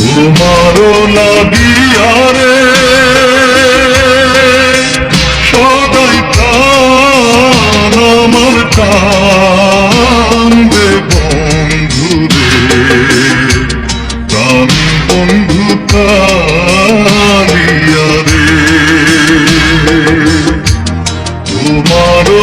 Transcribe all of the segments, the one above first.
তোমারও লাগিয়া রে সদাই প্রাণ আমার কান্দে বন্ধু রে প্রাণ বন্ধু কালিয়া রে তোমারও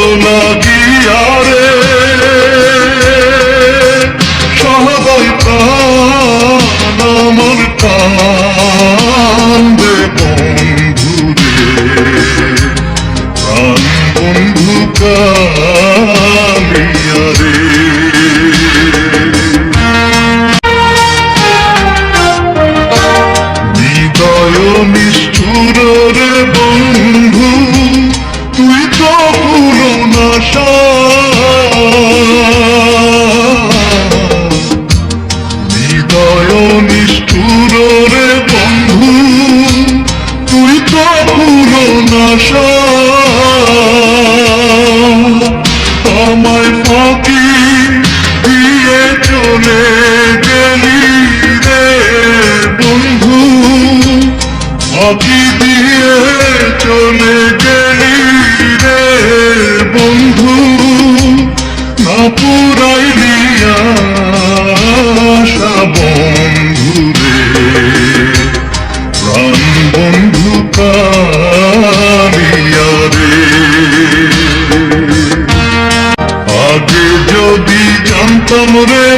বন্ধু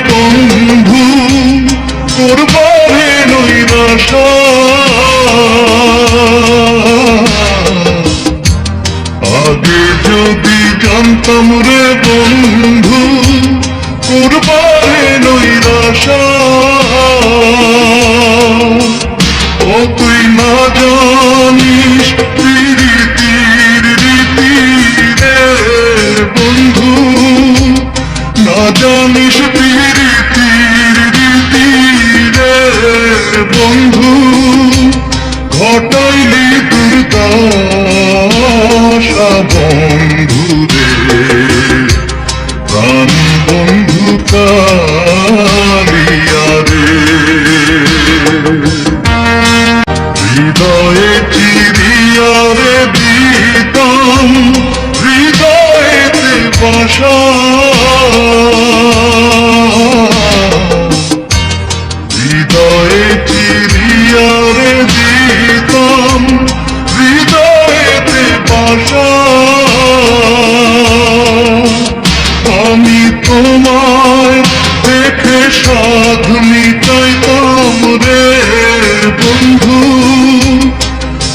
বন্ধু করবারে নৈরাশা আগে যদি জানতাম রে বন্ধু করবারে নৈরাশা জানিস বন্ধু ঘটাইলি দুর্দশা বন্ধু রে প্রাণ বন্ধু কালিয়া আমি তোমায় দেখে সাধ মিটাইতাম রে বন্ধু।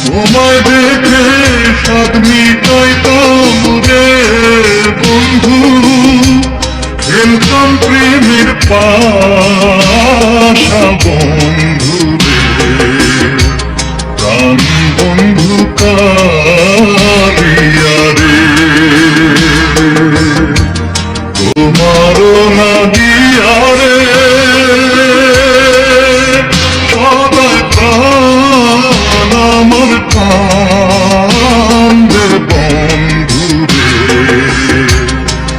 তোমায় দেখে সাধ মিটাইতাম রে বন্ধু। খেলতাম প্রেমের পাশা বন্ধু। করোনা দিয়ারে সদা প্রাণ আমার প্রাণের বন্ধু রে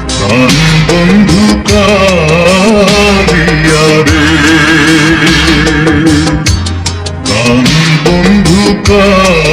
প্রাণ বন্ধু কারিয়ারে প্রাণ বন্ধু কার